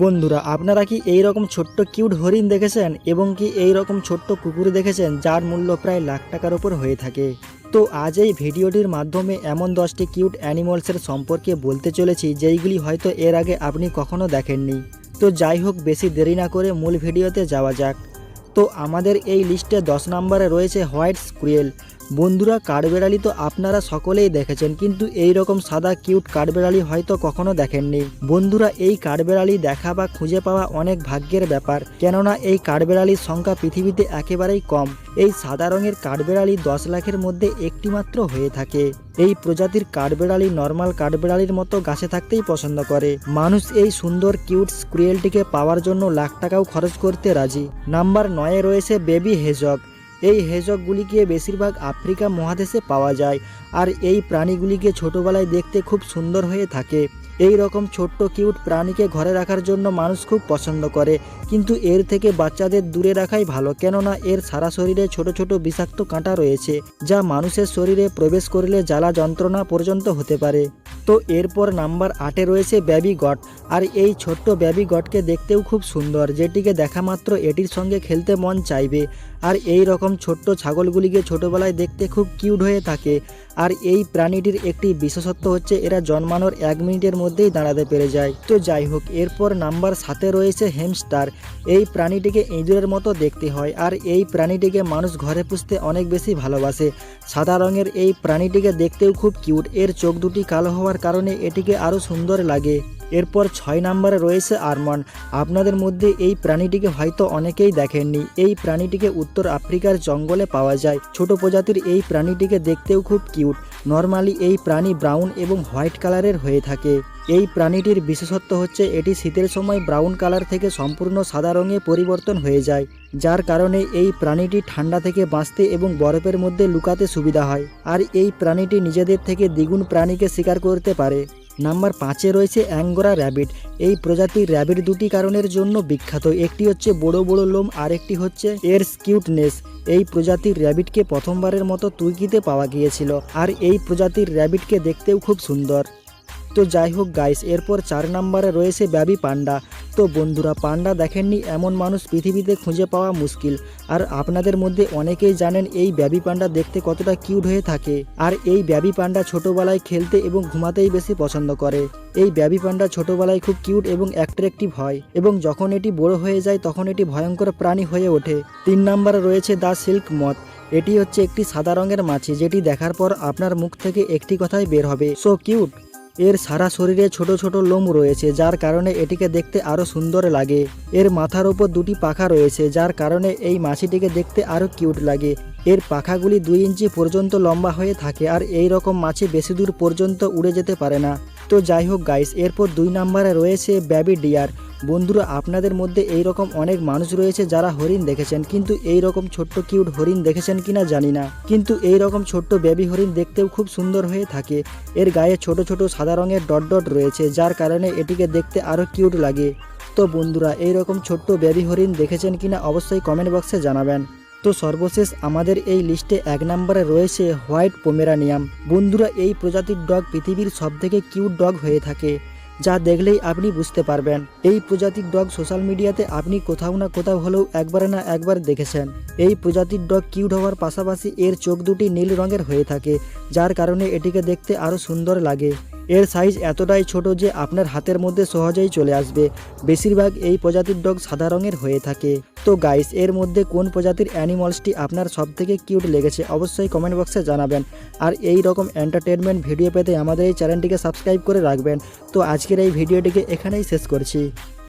বন্ধুরা, আপনারা কি এই রকম ছোট্ট কিউট হরিণ দেখেছেন এবং কি এই রকম ছোট্ট কুকুর দেখেছেন যার মূল্য প্রায় লাখ টাকার ওপর হয়ে থাকে? তো আজ এই ভিডিওটির মাধ্যমে এমন দশটি কিউট অ্যানিমালসের সম্পর্কে বলতে চলেছি, যেইগুলি হয়তো এর আগে আপনি কখনো দেখেননি। তো যাই হোক, বেশি দেরি না করে মূল ভিডিওতে যাওয়া যাক। তো আমাদের এই লিস্টে দশ নম্বরে রয়েছে হোয়াইট স্কুয়েল। বন্ধুরা, কাঠবেড়ালি তো আপনারা সকলেই দেখেছেন, কিন্তু এই রকম সাদা কিউট কাঠবেড়ালি হয়তো কখনো দেখেননি। বন্ধুরা, এই কাঠবেড়ালি দেখা বা খুঁজে পাওয়া অনেক ভাগ্যের ব্যাপার, কেননা এই কাঠবেড়ালির সংখ্যা পৃথিবীতে একেবারেই কম। এই সাদা রঙের কাঠবেড়ালি দশ লাখের মধ্যে একটি মাত্র হয়ে থাকে। এই প্রজাতির কাঠবেড়ালি নর্মাল কাঠবেড়ালির মতো গাছে থাকতেই পছন্দ করে। মানুষ এই সুন্দর, কিউট স্ক্রিয়েলটিকে পাওয়ার জন্য লাখ টাকাও খরচ করতে রাজি। নাম্বার নয়ে রয়েছে বেবি হেজক। এই হেজকগুলিকে বেশিরভাগ আফ্রিকা মহাদেশে পাওয়া যায় আর এই প্রাণীগুলিকে ছোটবেলায় দেখতে খুব সুন্দর হয়ে থাকে। এই রকম ছোট্ট কিউট প্রাণীকে ঘরে রাখার জন্য মানুষ খুব পছন্দ করে, কিন্তু এর থেকে বাচ্চাদের দূরে রাখাই ভালো, কেননা এর সারা শরীরে ছোট ছোট বিষাক্ত কাঁটা রয়েছে, যা মানুষের শরীরে প্রবেশ করলে জ্বালা যন্ত্রণা পর্যন্ত হতে পারে। তো এরপর নাম্বার আটে রয়েছে বেবি গট, আর এই ছোট্ট বেবি গটকে দেখতেও খুব সুন্দর, যেটিকে দেখা মাত্র এটির সঙ্গে খেলতে মন চাইবে। আর এই রকম ছোট্ট ছাগলগুলিকে ছোটবেলায় দেখতে খুব কিউট হয়ে থাকে। আর এই প্রাণীটির একটি বিশেষত্ব হচ্ছে এরা জন্মানোর এক মিনিটের মধ্যেই দাঁড়াতে পেরে যায়। তো যাই হোক, এরপর নাম্বার সাতে রয়েছে হেমস্টার এই প্রাণীটিকে ইঁদুরের মতো দেখতে হয় আর এই প্রাণীটিকে মানুষ ঘরে পুষতে অনেক বেশি ভালোবাসে। সাদা রঙের এই প্রাণীটিকে দেখতেও খুব কিউট এর চোখ দুটি কালো হওয়ার কারণে এটিকে আরও সুন্দর লাগে। এরপর ছয় নম্বরে রয়েছে আরমন। আপনাদের মধ্যে এই প্রাণীটিকে হয়তো অনেকেই দেখেননি। এই প্রাণীটিকে উত্তর আফ্রিকার জঙ্গলে পাওয়া যায়। ছোট প্রজাতির এই প্রাণীটিকে দেখতেও খুব কিউট। নর্মালি এই প্রাণী ব্রাউন এবং হোয়াইট কালারের হয়ে থাকে। এই প্রাণীটির বিশেষত্ব হচ্ছে এটি শীতের সময় ব্রাউন কালার থেকে সম্পূর্ণ সাদা রঙে পরিবর্তন হয়ে যায়, যার কারণে এই প্রাণীটি ঠান্ডা থেকে বাঁচতে এবং বরফের মধ্যে লুকাতে সুবিধা হয়। আর এই প্রাণীটি নিজেদের থেকে দ্বিগুণ প্রাণীকে শিকার করতে পারে। নাম্বার পাঁচে রয়েছে অ্যাঙ্গোরা র্যাবিট। এই প্রজাতির র্যাবিট দুটি কারণের জন্য বিখ্যাত। একটি হচ্ছে বড় বড় লোম আর একটি হচ্ছে এর স্কিউটনেস। এই প্রজাতির র্যাবিটকে প্রথমবারের মতো তুর্কিতে পাওয়া গিয়েছিল, আর এই প্রজাতির র্যাবিটকে দেখতেও খুব সুন্দর। তো যাই হোক গাইস এরপর চার নম্বরে রয়েছে ব্যাবি পান্ডা। তো বন্ধুরা, পান্ডা দেখেননি, এমন মানুষ পৃথিবীতে খুঁজে পাওয়া মুশকিল। আর আপনাদের মধ্যে অনেকেই জানেন এই ব্যাবি পান্ডা দেখতে কতটা কিউট হয়ে থাকে। আর এই ব্যাবি পান্ডা ছোটবেলায় খেলতে এবং ঘুমাতেই বেশি পছন্দ করে। এই ব্যাবি পান্ডা ছোটবেলায় খুব কিউট এবং অ্যাট্রাকটিভ হয় এবং যখন এটি বড় হয়ে যায় তখন এটি ভয়ঙ্কর প্রাণী হয়ে ওঠে। তিন নম্বরে রয়েছে দ্য সিল্ক মথ। এটি হচ্ছে একটি সাদা রঙের মাছি, যেটি দেখার পর আপনার মুখ থেকে একটি কথাই বের হবে, সো কিউট। এর সারা শরীরে ছোট ছোট লোম রয়েছে, যার কারণে এটিকে দেখতে আরও সুন্দর লাগে। এর মাথার ওপর দুটি পাখা রয়েছে, যার কারণে এই মাছিটিকে দেখতে আরও কিউট লাগে। এর পাখাগুলি দুই ইঞ্চি পর্যন্ত লম্বা হয়ে থাকে আর এই রকম মাছি বেশি দূর পর্যন্ত উড়ে যেতে পারে না। তো যাই হোক গাইস এরপর দুই নম্বরে রয়েছে ব্যাবি ডিয়ার বন্ধুরা, আপনাদের মধ্যে এই রকম অনেক মানুষ রয়েছে যারা হরিণ দেখেছেন, কিন্তু এই রকম ছোট্ট কিউট হরিণ দেখেছেন কিনা জানি না। কিন্তু এই রকম ছোট্ট বেবি হরিণ দেখতেও খুব সুন্দর হয়ে থাকে। এর গায়ে ছোট ছোট সাদা রঙের ডট ডট রয়েছে, যার কারণে এটিকে দেখতে আরও কিউট লাগে। তো বন্ধুরা এই রকম ছোট্ট বেবি হরিণ দেখেছেন কিনা অবশ্যই কমেন্ট বক্সে জানাবেন। তো সর্বশেষ আমাদের এই লিস্টে এক নম্বরে রয়েছে হোয়াইট পোমেরানিয়াম। বন্ধুরা, এই প্রজাতির ডগ পৃথিবীর সবথেকে কিউট ডগ হয়ে থাকে। যা দেখলেই আপনি বুঝতে পারবেন। এই প্রজাতির ডগ সোশ্যাল মিডিয়াতে আপনি কোথাও না কোথাও হলেও একবার না একবার দেখেছেন। এই প্রজাতির ডগ কিউট হওয়ার পাশাপাশি এর চোখ দুটি নীল রঙের হয়ে থাকে, যার কারণে এটিকে দেখতে আরও সুন্দর লাগে। এর সাইজ এতটাই ছোট যে আপনার হাতের মধ্যে সহজেই চলে আসবে। বেশিরভাগ এই প্রজাতির ডগ সাদা রঙের হয়ে থাকে। তো গাইস এর মধ্যে কোন প্রজাতির অ্যানিমালসটি আপনার সব থেকে কিউট লেগেছে অবশ্যই কমেন্ট বক্সে জানাবেন। আর এই রকম এন্টারটেনমেন্ট ভিডিও পেতে আমাদের এই চ্যানেলটিকে সাবস্ক্রাইব করে রাখবেন। তো আজকের এই ভিডিওটিকে এখানেই শেষ করছি।